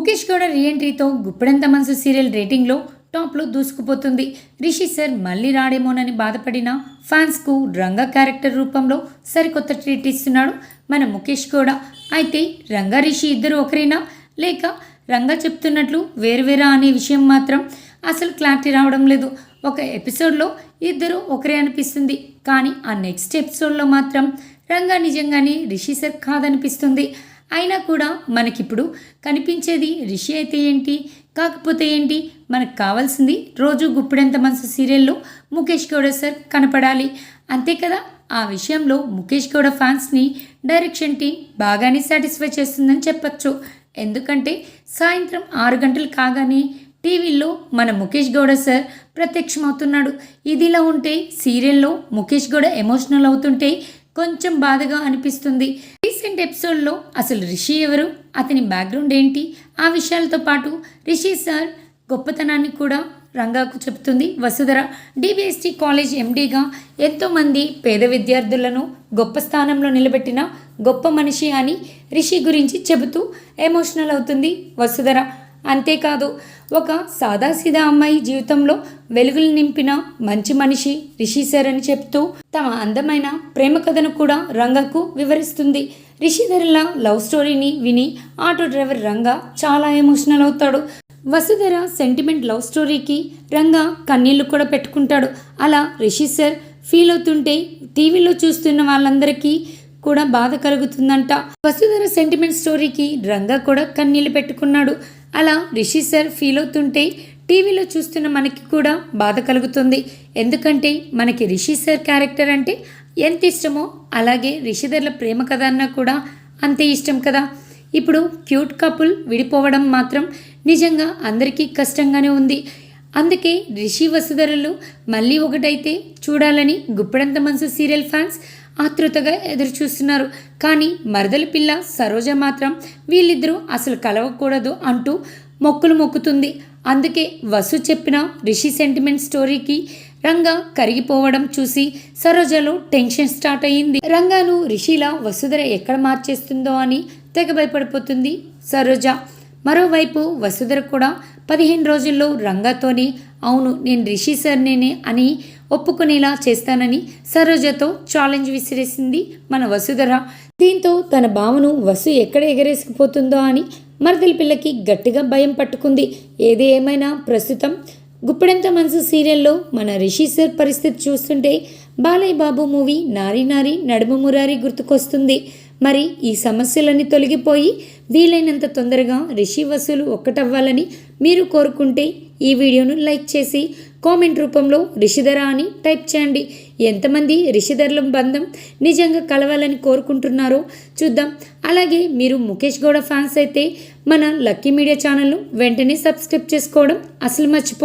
ముఖేష్ గౌడ రీఎంట్రీతో గుప్పెడంత మనసు సీరియల్ రేటింగ్లో టాప్లో దూసుకుపోతుంది. రిషి సార్ మళ్ళీ రాడేమోనని బాధపడిన ఫ్యాన్స్కు రంగా క్యారెక్టర్ రూపంలో సరికొత్త ట్రీట్ ఇస్తున్నాడు మన ముఖేష్ గౌడ. అయితే రంగా రిషి ఇద్దరు ఒకరేనా? లేక రంగా చెప్తున్నట్లు వేరువేరా అనే విషయం మాత్రం అసలు క్లారిటీ రావడం లేదు. ఒక ఎపిసోడ్లో ఇద్దరు ఒకరే అనిపిస్తుంది. కానీ ఆ నెక్స్ట్ ఎపిసోడ్లో మాత్రం రంగా నిజంగానే రిషి సార్ కాదనిపిస్తుంది. అయినా కూడా మనకిప్పుడు కనిపించేది రిషి అయితే ఏంటి? కాకపోతే ఏంటి? మనకు కావాల్సింది రోజు గుప్పిడంత మనసు సీరియల్లో ముఖేష్ గౌడ సార్ కనపడాలి. అంతే కదా? ఆ విషయంలో ముఖేష్ గౌడ ఫ్యాన్స్ని డైరెక్షన్ టీం బాగానే సాటిస్ఫై చేస్తుందని చెప్పచ్చు. ఎందుకంటే సాయంత్రం ఆరు గంటలు కాగానే టీవీలో మన ముఖేష్ గౌడ సార్ ప్రత్యక్షమవుతున్నాడు. ఇదిలా ఉంటే సీరియల్లో ముఖేష్ గౌడ ఎమోషనల్ అవుతుంటే కొంచెం బాధగా అనిపిస్తుంది. రీసెంట్ ఎపిసోడ్లో అసలు రిషి ఎవరు? అతని బ్యాక్గ్రౌండ్ ఏంటి? ఆ విషయాలతో పాటు రిషి సార్ గొప్పతనాన్ని కూడా రంగాకు చెబుతుంది. వసుధర డిబిఎస్టీ కాలేజ్ ఎండీగా ఎంతోమంది పేద విద్యార్థులను గొప్ప స్థానంలో నిలబెట్టిన గొప్ప మనిషి అని రిషి గురించి చెబుతూ ఎమోషనల్ అవుతుంది వసుధర. అంతేకాదు ఒక సాదాసీదా అమ్మాయి జీవితంలో వెలుగులు నింపిన మంచి మనిషి రిషి సార్ అని చెప్తూ తమ అందమైన ప్రేమ కథను కూడా రంగకు వివరిస్తుంది. రిషిధరల లవ్ స్టోరీని విని ఆటో డ్రైవర్ రంగా చాలా ఎమోషనల్ అవుతాడు. వసుధర సెంటిమెంట్ లవ్ స్టోరీకి రంగా కన్నీళ్ళు కూడా పెట్టుకుంటాడు. అలా రిషి సార్ ఫీల్ అవుతుంటే టీవీలో చూస్తున్న వాళ్ళందరికీ కూడా బాధ కలుగుతుందంట. వసుధర సెంటిమెంట్ స్టోరీకి రంగా కూడా కన్నీళ్ళు పెట్టుకున్నాడు. అలా రిషి సార్ ఫీల్ అవుతుంటే టీవీలో చూస్తున్న మనకి కూడా బాధ కలుగుతుంది. ఎందుకంటే మనకి రిషి సార్ క్యారెక్టర్ అంటే ఎంత ఇష్టమో అలాగే రిషిధర్ల ప్రేమ కథ అన్నా కూడా అంతే ఇష్టం కదా. ఇప్పుడు క్యూట్ కపుల్ విడిపోవడం మాత్రం నిజంగా అందరికీ కష్టంగానే ఉంది. అందుకే రిషి వసుధరలు మళ్ళీ ఒకటైతే చూడాలని గుప్పెడంత మనసు సీరియల్ ఫ్యాన్స్ ఆతృతగా ఎదురుచూస్తున్నారు. కానీ మరదల పిల్ల సరోజ మాత్రం వీళ్ళిద్దరూ అసలు కలవకూడదు అంటూ మొక్కులు మొక్కుతుంది. అందుకే వసు చెప్పిన రిషి సెంటిమెంట్ స్టోరీకి రంగా కరిగిపోవడం చూసి సరోజలో టెన్షన్ స్టార్ట్ అయ్యింది. రంగాను రిషిలా వసుధర ఎక్కడ మార్చేస్తుందో అని తెగ భయపడిపోతుంది సరోజ. మరోవైపు వసుధర కూడా పదిహేను రోజుల్లో రంగాతోని అవును నేను రిషి సార్నేనే అని ఒప్పుకునేలా చేస్తానని సరోజతో ఛాలెంజ్ విసిరేసింది మన వసుధర. దీంతో తన బావను వసు ఎక్కడ ఎగరేసుకుపోతుందో అని మరదల పిల్లకి గట్టిగా భయం పట్టుకుంది. ఏది ఏమైనా ప్రస్తుతం గుప్పెడంత మనసు సీరియల్లో మన రిషి సార్ పరిస్థితి చూస్తుంటే బాలయ్య బాబు మూవీ నారీ నారీ నడుము మురారి గుర్తుకొస్తుంది. మరి ఈ సమస్యలన్నీ తొలగిపోయి వీలైనంత తొందరగా రిషి వసూలు ఒక్కటవ్వాలని మీరు కోరుకుంటే ఈ వీడియోను లైక్ చేసి కామెంట్ రూపంలో రిషిధర అని టైప్ చేయండి. ఎంతమంది రిషిధరల బంధం నిజంగా కలవాలని కోరుకుంటున్నారో చూద్దాం. అలాగే మీరు ముఖేష్ గౌడ ఫ్యాన్స్ అయితే మన లక్కీ మీడియా ఛానల్ను వెంటనే సబ్స్క్రైబ్ చేసుకోవడం అసలు మర్చిపోవద్దు.